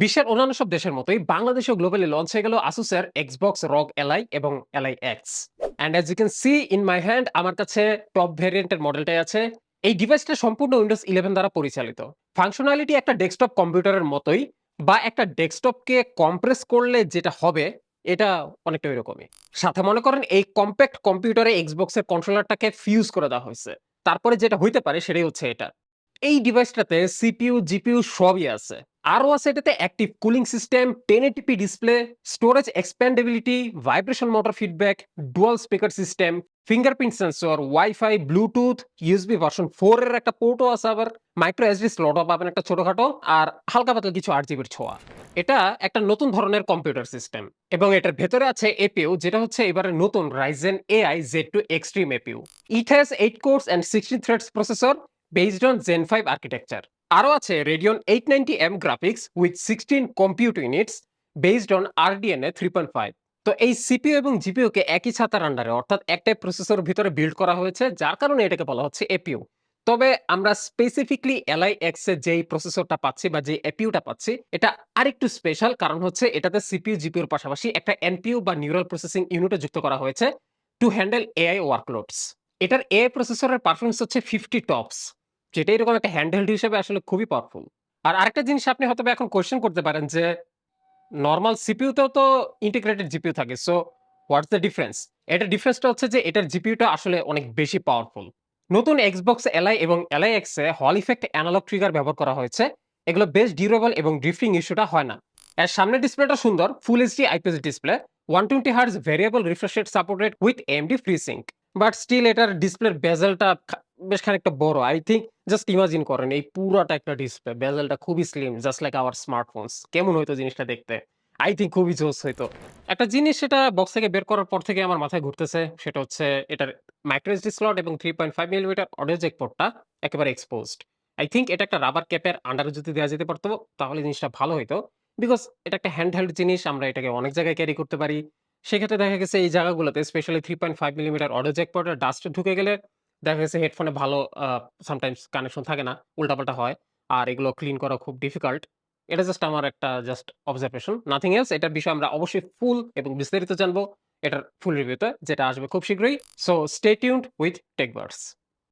বিশ্বের অন্যান্য সব দেশের মতোই বাংলাদেশেও গ্লোবালি লঞ্চ হয়ে গেল আসুসের এক্সবক্স রগ এলআই এবং Ally X and as you can see in my hand আমার কাছে টপ ভ্যারিয়েন্টের মডেলটাই আছে। এই ডিভাইসটা সম্পূর্ণ উইন্ডোজ ইলেভেন দ্বারা পরিচালিত। ফাংশনালিটি একটা ডেস্কটপ কম্পিউটারের মতোই বা একটা ডেস্কটপকে কম্প্রেস করলে যেটা হবে, এটা অনেকটা এরকমই। সাথে মনে করেন এই কম্প্যাক্ট কম্পিউটারে এক্সবক্সের কন্ট্রোলারটাকে ফিউজ করে দেওয়া হয়েছে। তারপরে যেটা হইতে পারে সেটাই হচ্ছে এটা। এই ডিভাইসটাতে সিপিইউ জিপিইউ সবই আছে। আরও আছে এটাতে active cooling system ten ATP display storage expandability vibration motor feedback dual speaker system fingerprint sensor wifi Bluetooth USB version four এর একটা পোর্টও আছে আবার মাইক্রো এসডি স্লটও পাবেন একটা ছোটখাটো, আর হালকা পাতলা কিছু আট জিবির ছোঁয়া। এটা একটা নতুন ধরনের কম্পিউটার সিস্টেম এবং এটার ভেতরে আছে এপিউ যেটা হচ্ছে এবারে নতুন Ryzen AI Z two Extreme APU it has eight cores and sixty threads processor based on Zen five architecture আরও আছে Radeon eight ninety M graphics with sixteen compute units based on RDNA three point five তো এই CPO এবং জিপিওকে একই ছাতার আন্ডারে অর্থাৎ একটাই প্রসেসর ভিতরে বিল্ড করা হয়েছে, যার কারণে এটাকে বলা হচ্ছে এপিইউ তবে আমরা স্পেসিফিকলি এলআই এক্সের যেই প্রসেসরটা পাচ্ছি বা যে এপিইউটা পাচ্ছি, এটা আরেকটু স্পেশাল কারণ হচ্ছে এটাতে সিপিইউ জিপিইউর পাশাপাশি একটা এনপিইউ বা নিউরাল প্রসেসিং ইউনিটও যুক্ত করা হয়েছে টু হ্যান্ডেল এআই ওয়ার্কলোডস এটার এআই প্রসেসরের পারফরমেন্স হচ্ছে ফিফটি টপস যেটা এরকম একটা হ্যান্ডহেল্ড হিসেবে আসলে খুবই পাওয়ারফুল আর আরেকটা জিনিস আপনি হয়তো এখন কোয়েশ্চেন করতে পারেন যে নর্মাল সিপিইউতেও তো ইন্টিগ্রেটেড জিপিউ থাকে সো হোয়াটস দ্য ডিফারেন্স এটার ডিফারেন্সটা হচ্ছে যে, এটার জিপিউটা আসলে অনেক বেশি পাওয়ারফুল নতুন এক্সবক্স এলআই এবং এলআই এক্সে হল ইফেক্ট অ্যানালগ ট্রিগার ব্যবহার করা হয়েছে। এগুলো বেশ ডিউরেবল এবং ড্রিফটিং ইস্যুটা হয় না। এর সামনের ডিসপ্লেটা সুন্দর full HD IPS display one twenty hertz variable refresh rate supported with AMD free sync but still এটার ডিসপ্লের বেজেলটা বেশ খানিকটা বড় আই থিঙ্ক জাস্ট ইমাজিন করেন, এই পুরোটা একটা ডিসপ্লে বেজেলটা খুবই slim just like our smartphones কেমন হইতো জিনিসটা দেখতে? আই থিঙ্ক খুবই জোস হইতো। একটা জিনিস সেটা বক্স থেকে বের করার পর থেকে আমার মাথায় ঘুরতেছে, সেটা হচ্ছে এটার মাইক্রো এসডি স্লট এবং three point five millimeter audio jack পোর্টটা একেবারে এক্সপোজড আই থিঙ্ক এটা একটা রাবার ক্যাপের আন্ডারে যদি দেওয়া যেতে পারতো, তাহলে জিনিসটা ভালো হইতো। বিকজ এটা একটা হ্যান্ড হেল্ড জিনিস, আমরা এটাকে অনেক জায়গায় ক্যারি করতে পারি। সেক্ষেত্রে দেখা গেছে এই জায়গাগুলোতে specially three point five millimeter audio jack পোর্টের ডাস্ট ঢুকে গেলে দেখা গেছে হেডফোনে ভালো সামটাইমস কানেকশন থাকে না, উল্টাপাল্টা হয়। আর এগুলো ক্লিন করা খুব ডিফিকাল্ট এটা জাস্ট আমার একটা জাস্ট অবজারভেশন নাথিং এলস এটার বিষয়ে আমরা অবশ্যই ফুল এবং বিস্তারিত জানব। এটার ফুল রিভিউতে যেটা আসবে খুব শীঘ্রই। So stay tuned with Techburst